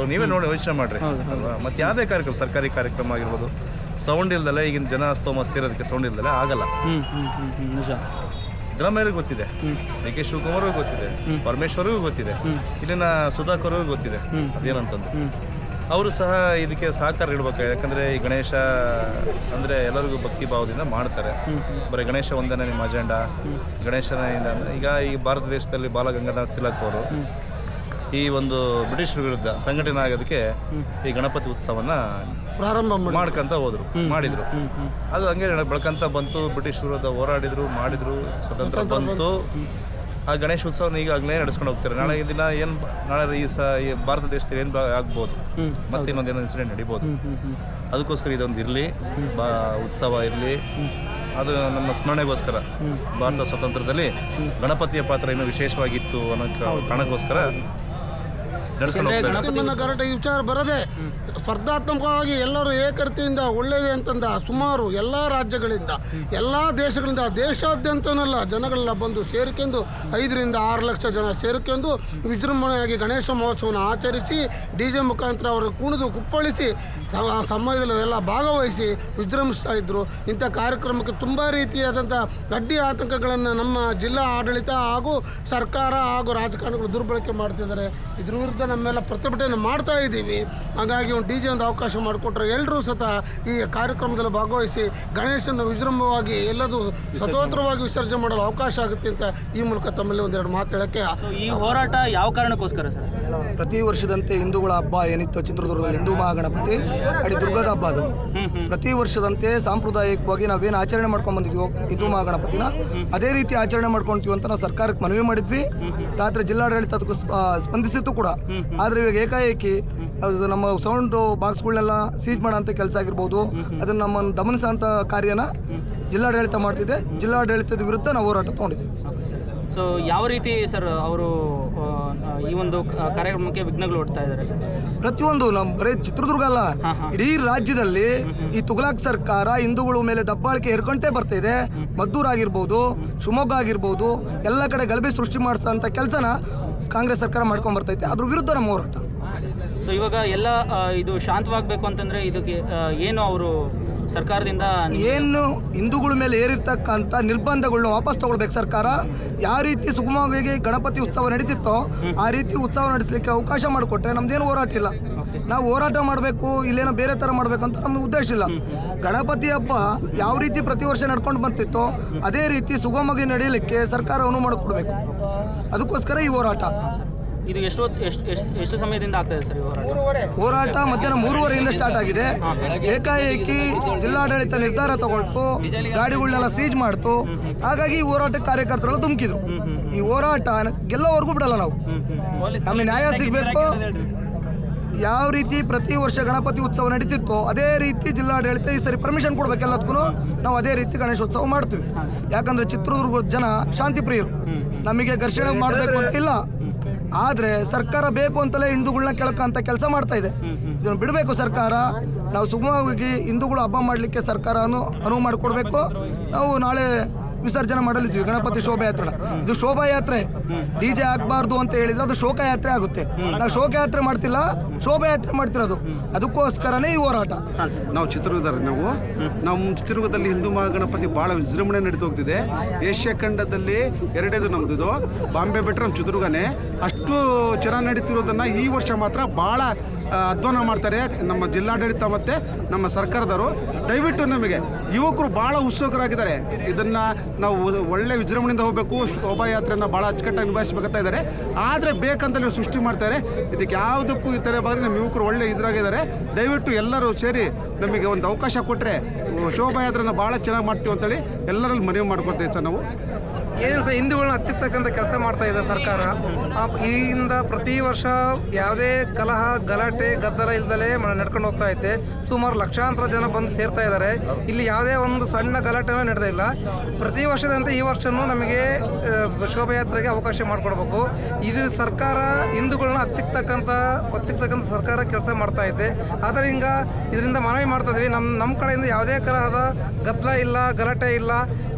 Minister ನೀವೇ ನೋಡಿ ಯೋಚನೆ ಮಾಡಿರಿ. ಅಲ್ವಾ? ಮತ್ತೆ ಯಾವುದೇ ಕಾರ್ಯಕ್ರಮ ಸರ್ಕಾರಿ ಕಾರ್ಯಕ್ರಮ ಆಗಿರ್ಬೋದು ಸೌಂಡ್ ಇಲ್ದಲೆ ಈಗಿನ ಜನ ಸ್ತೋಮ ಸೇರೋದಕ್ಕೆ ಸೌಂಡ್ ಇಲ್ದಲೆ ಆಗಲ್ಲ. ನಿಜ. ಸಿದ್ದರಾಮಯ್ಯರಿಗೂ ಗೊತ್ತಿದೆ ಡಿ ಕೆ ಶಿವಕುಮಾರ್ಗೂ ಗೊತ್ತಿದೆ ಪರಮೇಶ್ವರಿಗೂ ಗೊತ್ತಿದೆ ಇಲ್ಲಿನ ಸುಧಾಕರ್ಗೂ ಗೊತ್ತಿದೆ. ಅದೇನಂತಂದು ಅವರು ಸಹ ಇದಕ್ಕೆ ಸಹಕಾರ ಇಡ್ಬೇಕು ಯಾಕಂದ್ರೆ ಈ ಗಣೇಶ ಅಂದ್ರೆ ಎಲ್ಲರಿಗೂ ಭಕ್ತಿ ಭಾವದಿಂದ ಮಾಡ್ತಾರೆ. ಬರೀ ಗಣೇಶ ಒಂದನೇ ನಿಮ್ಮ ಅಜೆಂಡಾ. ಗಣೇಶನ ಈಗ ಈ ಭಾರತ ದೇಶದಲ್ಲಿ ಬಾಲಗಂಗಾಧರ ತಿಲಕ್ ಅವರು ಈ ಒಂದು ಬ್ರಿಟಿಷರ ವಿರುದ್ಧ ಸಂಘಟನೆ ಆಗೋದಕ್ಕೆ ಈ ಗಣಪತಿ ಉತ್ಸವನ ಪ್ರಾರಂಭ ಮಾಡ್ಕಂತ ಹೋದ್ರು ಮಾಡಿದ್ರು. ಅದು ಹಂಗೆ ಬೆಳ್ಕೊಂತ ಬಂತು ಬ್ರಿಟಿಷ್ ವಿರುದ್ಧ ಹೋರಾಡಿದ್ರು ಮಾಡಿದ್ರು ಸ್ವತಂತ್ರ ಬಂತು. ಆ ಗಣೇಶ ಉತ್ಸವನ ಆಗ್ಲೇ ನಡೆಸ್ಕೊಂಡು ಹೋಗ್ತಾರೆ. ನಾಳೆ ದಿನ ಏನು ನಾಳೆ ಈ ಸ ಈ ಭಾರತ ದೇಶದಲ್ಲಿ ಏನು ಆಗ್ಬೋದು? ಮತ್ತೆ ಇನ್ನೊಂದು ಏನೋ ಇನ್ಸಿಡೆಂಟ್ ನಡಿಬೋದು. ಅದಕ್ಕೋಸ್ಕರ ಇದೊಂದು ಇರಲಿ ಬಾ ಉತ್ಸವ ಇರಲಿ. ಅದು ನಮ್ಮ ಸ್ಮರಣೆಗೋಸ್ಕರ. ಭಾರತ ಸ್ವಾತಂತ್ರ್ಯದಲ್ಲಿ ಗಣಪತಿಯ ಪಾತ್ರ ಇನ್ನೂ ವಿಶೇಷವಾಗಿತ್ತು ಅನ್ನೋ ಕಾರಣಕ್ಕೋಸ್ಕರ ಕರೆಕ್ಟ್ ಈ ವಿಚಾರ ಬರದೆ ಸ್ಪರ್ಧಾತ್ಮಕವಾಗಿ ಎಲ್ಲರೂ ಏಕರ್ತಿಯಿಂದ ಒಳ್ಳೆಯದೇ ಅಂತಂದ ಸುಮಾರು ಎಲ್ಲ ರಾಜ್ಯಗಳಿಂದ ಎಲ್ಲ ದೇಶಗಳಿಂದ ದೇಶಾದ್ಯಂತನೆಲ್ಲ ಜನಗಳೆಲ್ಲ ಬಂದು ಸೇರಿಕೊಂಡು ಐದರಿಂದ ಆರು ಲಕ್ಷ ಜನ ಸೇರಿಕೊಂಡು ವಿಜೃಂಭಣೆಯಾಗಿ ಗಣೇಶ ಮಹೋತ್ಸವನ ಆಚರಿಸಿ ಡಿ ಜೆ ಮುಖಾಂತರ ಅವರು ಕುಣಿದು ಕುಪ್ಪಳಿಸಿ ಸಮಯದಲ್ಲಿ ಎಲ್ಲ ಭಾಗವಹಿಸಿ ವಿಜೃಂಭಿಸ್ತಾ ಇದ್ದರು ಇಂಥ ಕಾರ್ಯಕ್ರಮಕ್ಕೆ ತುಂಬ ರೀತಿಯಾದಂಥ ಗಡ್ಡಿ ಆತಂಕಗಳನ್ನು ನಮ್ಮ ಜಿಲ್ಲಾ ಆಡಳಿತ ಹಾಗೂ ಸರ್ಕಾರ ಹಾಗೂ ರಾಜಕಾರಣಿಗಳು ದುರ್ಬಳಕೆ ಮಾಡ್ತಿದ್ದಾರೆ. ಇದ್ರ ವಿರುದ್ಧ ನಮ್ಮೆಲ್ಲ ಪ್ರತಿಭಟನೆ ಮಾಡ್ತಾ ಇದ್ದೀವಿ. ಹಾಗಾಗಿ ಒಂದು ಡಿ ಜೆ ಒಂದು ಅವಕಾಶ ಮಾಡಿಕೊಟ್ರೆ ಎಲ್ಲರೂ ಸತ ಈ ಕಾರ್ಯಕ್ರಮದಲ್ಲಿ ಭಾಗವಹಿಸಿ ಗಣೇಶನ ವಿಜೃಂಭವಾಗಿ ಎಲ್ಲದೂ ಸ್ವತಂತ್ರವಾಗಿ ವಿಸರ್ಜನೆ ಮಾಡಲು ಅವಕಾಶ ಆಗುತ್ತೆ ಅಂತ ಈ ಮೂಲಕ ತಮ್ಮಲ್ಲಿ ಒಂದೆರಡು ಮಾತು ಹೇಳೋಕ್ಕೆ ಈ ಹೋರಾಟ ಯಾವ ಕಾರಣಕ್ಕೋಸ್ಕರ ಸರ್? ಪ್ರತಿ ವರ್ಷದಂತೆ ಹಿಂದೂಗಳ ಹಬ್ಬ ಏನಿತ್ತು ಚಿತ್ರದುರ್ಗದಲ್ಲಿ ಹಿಂದೂ ಮಹಾಗಣಪತಿ ಅಡಿ ದುರ್ಗದ ಹಬ್ಬ ಅದು. ಪ್ರತಿ ವರ್ಷದಂತೆ ಸಾಂಪ್ರದಾಯಿಕವಾಗಿ ನಾವೇನು ಆಚರಣೆ ಮಾಡ್ಕೊಂಡು ಬಂದಿದ್ವೋ ಹಿಂದೂ ಮಹಾಗಣಪತಿನ, ಅದೇ ರೀತಿ ಆಚರಣೆ ಮಾಡ್ಕೊಂತೀವಿ ಅಂತ ನಾವು ಸರ್ಕಾರಕ್ಕೆ ಮನವಿ ಮಾಡಿದ್ವಿ. ರಾತ್ರಿ ಜಿಲ್ಲಾಡಳಿತ ಅದಕ್ಕೂ ಸ್ಪ- ಸ್ಪಂದಿಸಿತ್ತು ಕೂಡ. ಆದರೆ ಇವಾಗ ಏಕಾಏಕಿ ಅದು ನಮ್ಮ ಸೌಂಡ್ ಬಾಕ್ಸ್ಗಳನ್ನೆಲ್ಲ ಸೀಜ್ ಮಾಡೋಂಥ ಕೆಲಸ ಆಗಿರ್ಬೋದು. ಅದನ್ನು ನಮ್ಮನ್ನು ದಮನಿಸೋಂಥ ಕಾರ್ಯನ ಜಿಲ್ಲಾಡಳಿತ ಮಾಡ್ತಿದೆ. ಜಿಲ್ಲಾಡಳಿತದ ವಿರುದ್ಧ ನಾವು ಹೋರಾಟ ತಗೊಂಡಿದ್ವಿ ಸೊ ಯಾವ ರೀತಿ ಸರ್ ಅವರು ಈ ಒಂದು ಕಾರ್ಯಕ್ರಮಕ್ಕೆ ವಿಘ್ನಗಳು ಒಡ್ತಾ ಇದ್ದಾರೆ ಸರ್. ಪ್ರತಿಯೊಂದು ನಮ್ಮ ಬರೀ ಚಿತ್ರದುರ್ಗ ಅಲ್ಲ. ಇಡೀ ರಾಜ್ಯದಲ್ಲಿ ಈ ತುಗಲಾಕ್ ಸರ್ಕಾರ ಹಿಂದೂಗಳ ಮೇಲೆ ದಬ್ಬಾಳಿಕೆ ಹೇರ್ಕೊಂಡೇ ಬರ್ತಾ ಇದೆ. ಮದ್ದೂರು ಆಗಿರ್ಬೋದು ಶಿವಮೊಗ್ಗ ಆಗಿರ್ಬೋದು ಎಲ್ಲ ಕಡೆ ಗಲಭೆ ಸೃಷ್ಟಿ ಮಾಡಿಸೋಂಥ ಕೆಲಸನ ಕಾಂಗ್ರೆಸ್ ಸರ್ಕಾರ ಮಾಡ್ಕೊಂಡ್ ಬರ್ತೈತೆ. ಅದ್ರ ವಿರುದ್ಧ ನಮ್ಮ ಹೋರಾಟ. ಸೊ ಇವಾಗ ಎಲ್ಲ ಇದು ಶಾಂತವಾಗಬೇಕು ಅಂತಂದ್ರೆ ಇದಕ್ಕೆ ಏನು ಅವರು ಸರ್ಕಾರದಿಂದ ಏನು ಹಿಂದೂಗಳ ಮೇಲೆ ಏರಿರ್ತಕ್ಕಂಥ ನಿರ್ಬಂಧಗಳನ್ನ ವಾಪಸ್ ತಗೊಳ್ಬೇಕು ಸರ್ಕಾರ? ಯಾವ ರೀತಿ ಸುಗಮವಾಗಿ ಗಣಪತಿ ಉತ್ಸವ ನಡೀತಿತ್ತೋ ಆ ರೀತಿ ಉತ್ಸವ ನಡೆಸಲಿಕ್ಕೆ ಅವಕಾಶ ಮಾಡಿಕೊಟ್ರೆ ನಮ್ದೇನು ಹೋರಾಟ ಇಲ್ಲ. ನಾವು ಹೋರಾಟ ಮಾಡಬೇಕು ಇಲ್ಲೇನೋ ಬೇರೆ ಥರ ಮಾಡಬೇಕು ಅಂತ ನಮ್ಮ ಉದ್ದೇಶ ಇಲ್ಲ. ಗಣಪತಿ ಹಬ್ಬ ಯಾವ ರೀತಿ ಪ್ರತಿ ವರ್ಷ ನಡ್ಕೊಂಡು ಬರ್ತಿತ್ತೋ ಅದೇ ರೀತಿ ಸುಗಮವಾಗಿ ನಡೆಯಲಿಕ್ಕೆ ಸರ್ಕಾರ ಅನುವು ಮಾಡಿಕೊಡ್ಬೇಕು. ಅದಕ್ಕೋಸ್ಕರ ಈ ಹೋರಾಟ. ಇದು ಎಷ್ಟು ಎಷ್ಟು ಎಷ್ಟು ಸಮಯದಿಂದ ಆಗ್ತಾ ಇದೆ ಸರ್ ಈ ಹೋರಾಟ? ಹೋರಾಟ ಮಧ್ಯಾಹ್ನ ಮೂರುವರೆಯಿಂದ ಸ್ಟಾರ್ಟ್ ಆಗಿದೆ. ಏಕಾಏಕಿ ಜಿಲ್ಲಾಡಳಿತ ನಿರ್ಧಾರ ತಗೊಳ್ತು ಗಾಡಿಗಳನ್ನೆಲ್ಲ ಸೀಜ್ ಮಾಡ್ತು. ಹಾಗಾಗಿ ಈ ಹೋರಾಟ ಕಾರ್ಯಕರ್ತರೆಲ್ಲ ಧುಮುಕಿದ್ರು. ಈ ಹೋರಾಟ ಗೆಲ್ಲೋವರೆಗೂ ಬಿಡಲ್ಲ ನಾವು. ನಮಗೆ ನ್ಯಾಯ ಸಿಗಬೇಕು. ಯಾವ ರೀತಿ ಪ್ರತಿ ವರ್ಷ ಗಣಪತಿ ಉತ್ಸವ ನಡೀತಿತ್ತು ಅದೇ ರೀತಿ ಜಿಲ್ಲಾಡಳಿತ ಈ ಸರಿ ಪರ್ಮಿಷನ್ ಕೊಡ್ಬೇಕು ಎಲ್ಲದಕ್ಕೂ ನಾವು ಅದೇ ರೀತಿ ಗಣೇಶೋತ್ಸವ ಮಾಡ್ತೀವಿ. ಯಾಕಂದ್ರೆ ಚಿತ್ರದುರ್ಗದ ಜನ ಶಾಂತಿ ಪ್ರಿಯರು ನಮಗೆ ಘರ್ಷಣೆ ಮಾಡಬೇಕು ಅಂತ ಇಲ್ಲ. ಆದರೆ ಸರ್ಕಾರ ಬೇಕು ಅಂತಲೇ ಹಿಂದೂಗಳನ್ನ ಕೆಳಕಂತ ಕೆಲಸ ಮಾಡ್ತಾ ಇದೆ. ಇದನ್ನು ಬಿಡಬೇಕು ಸರ್ಕಾರ. ನಾವು ಸುಗಮವಾಗಿ ಹಿಂದೂಗಳು ಹಬ್ಬ ಮಾಡಲಿಕ್ಕೆ ಸರ್ಕಾರ ಅನು ಅನುವು ಮಾಡಿಕೊಡ್ಬೇಕು. ನಾವು ನಾಳೆ ವಿಸರ್ಜನೆ ಮಾಡಲಿದ್ವಿ ಗಣಪತಿ ಶೋಭಾಯಾತ್ರೆ ಇದು ಶೋಭಾಯಾತ್ರೆ ಡಿ ಜೆ ಆಗಬಾರ್ದು ಅಂತ ಹೇಳಿದ್ರೆ ಅದು ಶೋಕಯಾತ್ರೆ ಆಗುತ್ತೆ. ನಾವು ಶೋಕಯಾತ್ರೆ ಮಾಡ್ತಿಲ್ಲ ಶೋಭಾಯಾತ್ರೆ ಮಾಡ್ತಿರೋದು. ಅದಕ್ಕೋಸ್ಕರನೇ ಈ ಹೋರಾಟ. ನಾವು ಚಿತ್ರದುರ್ಗದಲ್ಲಿ ನಾವು. ನಮ್ಮ ಚಿತ್ರದುರ್ಗದಲ್ಲಿ ಹಿಂದೂ ಮಹಾಗಣಪತಿ ಭಾಳ ವಿಜೃಂಭಣೆ ನಡೀತಾ ಹೋಗ್ತಿದೆ. ಏಷ್ಯಾ ಖಂಡದಲ್ಲಿ ಎರಡೇದು ನಮ್ದು ಬಾಂಬೆ ಬಿಟ್ಟರೆ ನಮ್ಮ ಚಿತ್ರದುರ್ಗನೇ. ಅಷ್ಟು ಚೆನ್ನಾಗಿ ನಡೀತಿರೋದನ್ನು ಈ ವರ್ಷ ಮಾತ್ರ ಭಾಳ ಅಧ್ವಾನ ಮಾಡ್ತಾರೆ ನಮ್ಮ ಜಿಲ್ಲಾಡಳಿತ ಮತ್ತು ನಮ್ಮ ಸರ್ಕಾರದವರು. ದಯವಿಟ್ಟು ನಮಗೆ ಯುವಕರು ಭಾಳ ಉತ್ಸುಕರಾಗಿದ್ದಾರೆ. ಇದನ್ನು ನಾವು ಒಳ್ಳೆ ವಿಜೃಂಭಣೆಯಿಂದ ಹೋಗಬೇಕು. ಶೋಭಾಯಾತ್ರೆಯನ್ನು ಭಾಳ ಅಚ್ಚುಕಟ್ಟಾಗಿ ನಿಭಾಯಿಸಬೇಕಂತ ಇದ್ದಾರೆ. ಆದರೆ ಬೇಕಂತಲೇ ಸೃಷ್ಟಿ ಮಾಡ್ತಾರೆ. ಇದಕ್ಕೆ ಯಾವುದಕ್ಕೂ ಈ ಥರ ಬಾರಿ ನಮ್ಮ ಯುವಕರು ಒಳ್ಳೆ ಇದ್ರಾಗಿದ್ದಾರೆ ದಯವಿಟ್ಟು ಎಲ್ಲರೂ ಸೇರಿ ನಮಗೆ ಒಂದು ಅವಕಾಶ ಕೊಟ್ಟರೆ ಶೋಭಾಯಾತ್ರೆನ ಭಾಳ ಚೆನ್ನಾಗಿ ಮಾಡ್ತೀವಿ ಅಂತೇಳಿ ಎಲ್ಲರಲ್ಲಿ ಮನವಿ ಮಾಡ್ಕೊಳ್ತೀವಿ ಸರ್ ನಾವು. ಏನು ಸರ್ ಹಿಂದೂಗಳನ್ನ ಹತ್ತಿರ್ತಕ್ಕಂಥ ಕೆಲಸ ಮಾಡ್ತಾ ಇದೆ ಸರ್ಕಾರ. ಈಗಿಂದ ಪ್ರತಿ ವರ್ಷ ಯಾವುದೇ ಕಲಹ, ಗಲಾಟೆ, ಗದ್ದಲ ಇಲ್ದಲೇ ನಡ್ಕೊಂಡು ಹೋಗ್ತಾ ಐತೆ. ಸುಮಾರು ಲಕ್ಷಾಂತರ ಜನ ಬಂದು ಸೇರ್ತಾ ಇದ್ದಾರೆ. ಇಲ್ಲಿ ಯಾವುದೇ ಒಂದು ಸಣ್ಣ ಗಲಾಟೆನೂ ನಡೆದಿಲ್ಲ ಪ್ರತಿ ವರ್ಷದಂತೆ ಈ ವರ್ಷನೂ ನಮಗೆ ಶೋಭಾಯಾತ್ರೆಗೆ ಅವಕಾಶ ಮಾಡಿಕೊಡ್ಬೇಕು. ಇದು ಸರ್ಕಾರ, ಹಿಂದೂಗಳನ್ನ ಹತ್ತಿರ್ತಕ್ಕಂಥ ಹತ್ತಿರ್ತಕ್ಕಂಥ ಸರ್ಕಾರ ಕೆಲಸ ಮಾಡ್ತಾ ಐತೆ. ಆದರೆ ಇದರಿಂದ ಮನವಿ ಮಾಡ್ತಾ ಇದ್ದೀವಿ ನಮ್ಮ ನಮ್ಮ ಕಡೆಯಿಂದ ಯಾವುದೇ ತರಹದ ಗದ್ದಲ ಇಲ್ಲ, ಗಲಾಟೆ ಇಲ್ಲ.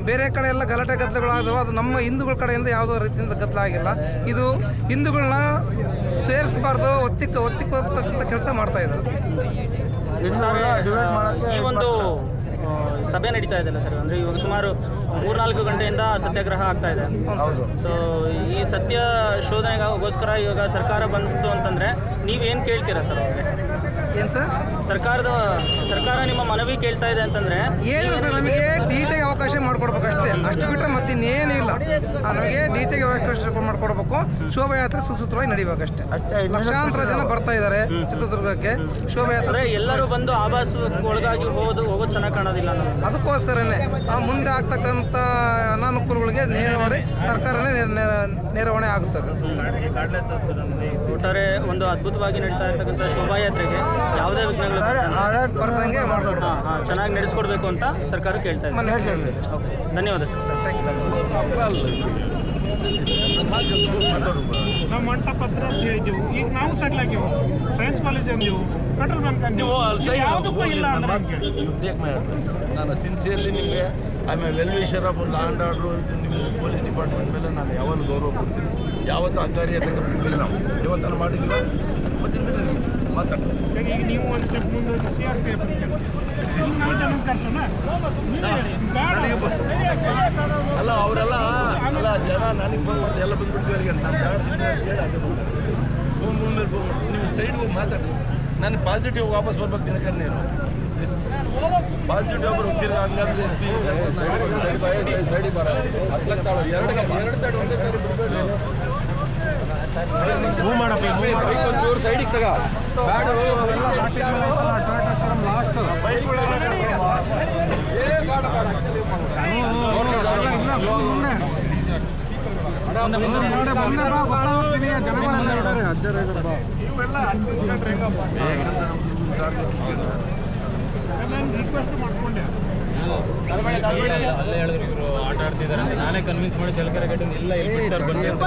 ಬೇರೆ ಕಡೆ ಎಲ್ಲ ಗಲಾಟೆ ಗದ್ದಲಗಳಾದವು. ಅದು ನಮ್ಮ ಹಿಂದೂಗಳ ಕಡೆಯಿಂದ ಯಾವುದೋ ರೀತಿಯಿಂದ ಗದ್ದಲ ಆಗಿಲ್ಲ ಇದು ಹಿಂದೂಗಳನ್ನ ಸೇರಿಸಬಾರ್ದು ಒತ್ತಿಕ್ಕ ಒತ್ತಿಕ್ಕಂಥ ಕೆಲಸ ಮಾಡ್ತಾ ಇದ್ದಾರೆ. ಈ ಒಂದು ಸಭೆ ನಡೀತಾ ಇದೆ ಸರ್? ಅಂದ್ರೆ ಇವಾಗ ಸುಮಾರು ಮೂರ್ನಾಲ್ಕು ಗಂಟೆಯಿಂದ ಸತ್ಯಾಗ್ರಹ ಆಗ್ತಾ ಇದೆ. ಸೊ ಈ ಸತ್ಯ ಶೋಧನೆಗೋಸ್ಕರ ಇವಾಗ ಸರ್ಕಾರ ಬಂತು ಅಂತಂದರೆ ನೀವೇನು ಕೇಳ್ತೀರಾ ಸರ್ ಅವ್ರಿಗೆ? ಏನು ಸರ್? ಸರ್ಕಾರದ ಸರ್ಕಾರ ನಿಮ್ಮ ಮನವಿ ಕೇಳ್ತಾ ಇದೆ ಅಂತಂದ್ರೆ ಏನು ಸರ್ ನಮಗೆ ಡಿ ಅವಕಾಶ ಮಾಡ್ಕೊಡ್ಬೇಕು ಅಷ್ಟೇ ಅಷ್ಟು ಬಿಟ್ಟರೆ ಮತ್ತೆ ಇನ್ನೇನು ಇಲ್ಲ ನಮಗೆ ಡಿ ಜೆಗೆ ಅವಕಾಶ ಮಾಡಿಕೊಡ್ಬೇಕು. ಶೋಭಾಯಾತ್ರೆ ಸುಸೂತ್ರವಾಗಿ ನಡಿಬೇಕಷ್ಟೇ. ಲಕ್ಷಾಂತರ ಜನ ಬರ್ತಾ ಇದ್ದಾರೆ ಚಿತ್ರದುರ್ಗಕ್ಕೆ. ಶೋಭಾಯಾತ್ರೆ ಎಲ್ಲರೂ ಬಂದು ಆವಾಸ ಒಳಗಾಗಿ ಹೋಗೋದು ಹೋಗೋದು ಚೆನ್ನಾಗಿ ಕಾಣೋದಿಲ್ಲ ಅದಕ್ಕೋಸ್ಕರನೇ ಆ ಮುಂದೆ ಆಗ್ತಕ್ಕಂಥ ಅನಾನುಕೂಲಗಳಿಗೆ ನೇರವಾಗಿ ಸರ್ಕಾರನೇ ನೇರ- ನೇರ- ನೇರವಣೆ ಆಗುತ್ತದೆ. ಒಟ್ಟಾರೆ ಒಂದು ಅದ್ಭುತವಾಗಿ ನಡೀತಾ ಇರ್ತಕ್ಕಂಥ ಶೋಭಾಯಾತ್ರೆಗೆ ಯಾವುದೇ ವಿಘ್ನಗಳು ಬರ್ದಂಗೆ ಹಾಂ ಚೆನ್ನಾಗಿ ನಡೆಸ್ಕೊಡ್ಬೇಕು ಅಂತ ಸರ್ಕಾರ ಕೇಳ್ತಾ ಇದೆ. ಧನ್ಯವಾದ ಸರ್. ನಾವು ಮಂಟಪ ಹತ್ರ ಅಂತ ಹೇಳಿದ್ದೆವು. ಈಗ ನಾವು ಸೆಟ್ಲ್ ಆಗ್ಯವು ಸೈನ್ಸ್ ಕಾಲೇಜ್ ಅಂದೆವು ಪೆಟ್ರೋಲ್ ಬಂಕ್ ಅಂದೆವು ಯಾವುದಕ್ಕೂ ಇಲ್ಲ ಅಂದ್ರೆ? ನಾನು ಸಿನ್ಸಿಯರ್ಲಿ ನಿಮಗೆ I ವೆಲ್ವಿ well wisher of law and order ಇದು ನಿಮ್ಮ ಪೊಲೀಸ್ ಡಿಪಾರ್ಟ್ಮೆಂಟ್ ಮೇಲೆ ನಾನು ಯಾವಾಗಲೂ ಗೌರವ ಕೊಡ್ತೀನಿ. ಯಾವತ್ತೂ ಅಕಾರ್ಯತೆ ಬಿಟ್ಟಿಲ್ಲ ನಾವು. ಇವತ್ತಲ್ಲ ಮಾಡಿದ್ವಿ ಮತ್ತೆ ಮಾತಾಡಿ. ಈಗ ಈಗ ನೀವು ಒಂದು ಸ್ಟೆಪ್ ಮುಂದೆ ಸಿ ಆರ್ ಪಿ ಅಲ್ಲ ಅವರೆಲ್ಲ ಅಲ್ಲ ಜನ ನನಗೆ ಫೋನ್ ಮಾಡಿದೆ ಎಲ್ಲ ಬಂದ್ಬಿಡ್ತೀವಿ ಅವರಿಗೆ ನಾನು ಅಂತ ಹೇಳಿ ಅದೇ ಬಂದೆ ಫೋನ್ ಫೋನ್ ಮೇಲೆ ಫೋನ್ ಮಾಡಿ. ನಿಮ್ಮ ಸೈಡ್ಗೆ ಹೋಗಿ ಮಾತಾಡಿ. ನನಗೆ ಪಾಸಿಟಿವ್ ವಾಪಸ್ ಬರ್ಬೇಕು ದಿನಕರ್ ನೀನು ಪಾಸಿಟಿವ್ ಒಬ್ಬರು ಹೋಗ್ತೀರ? ಹಂಗಂದ್ರೆ ಎಸ್ ಪಿ ಸೈಡಿಗೆ ಬರ ಎರಡು ಎರಡು ಸೈಡ್ ಒಂದೇ ಸೈಡ್ ಮೂವ್ ಮಾಡಪ್ಪ. ಜೋರು ಸೈಡಿಗೆ ತಗ ಬ್ಯಾಡ ರಿಕ್ವೆಸ್ಟ್ ಮಾಡ್ಕೊಂಡೆ ಅಲ್ಲೇ ಹೇಳಿದ್ರು ಇವರು ಆಟ ಆಡ್ತಿದ್ದಾರೆ ಅಂತ ನಾನೇ ಕನ್ವಿನ್ಸ್ ಮಾಡಿ ಚಲಕರೆ ಗಡ್ಡೆ ಇಲ್ಲ ಎಲ್ಲಿ ಬಿಡ್ತಾರೆ ಬನ್ನಿ ಅಂತ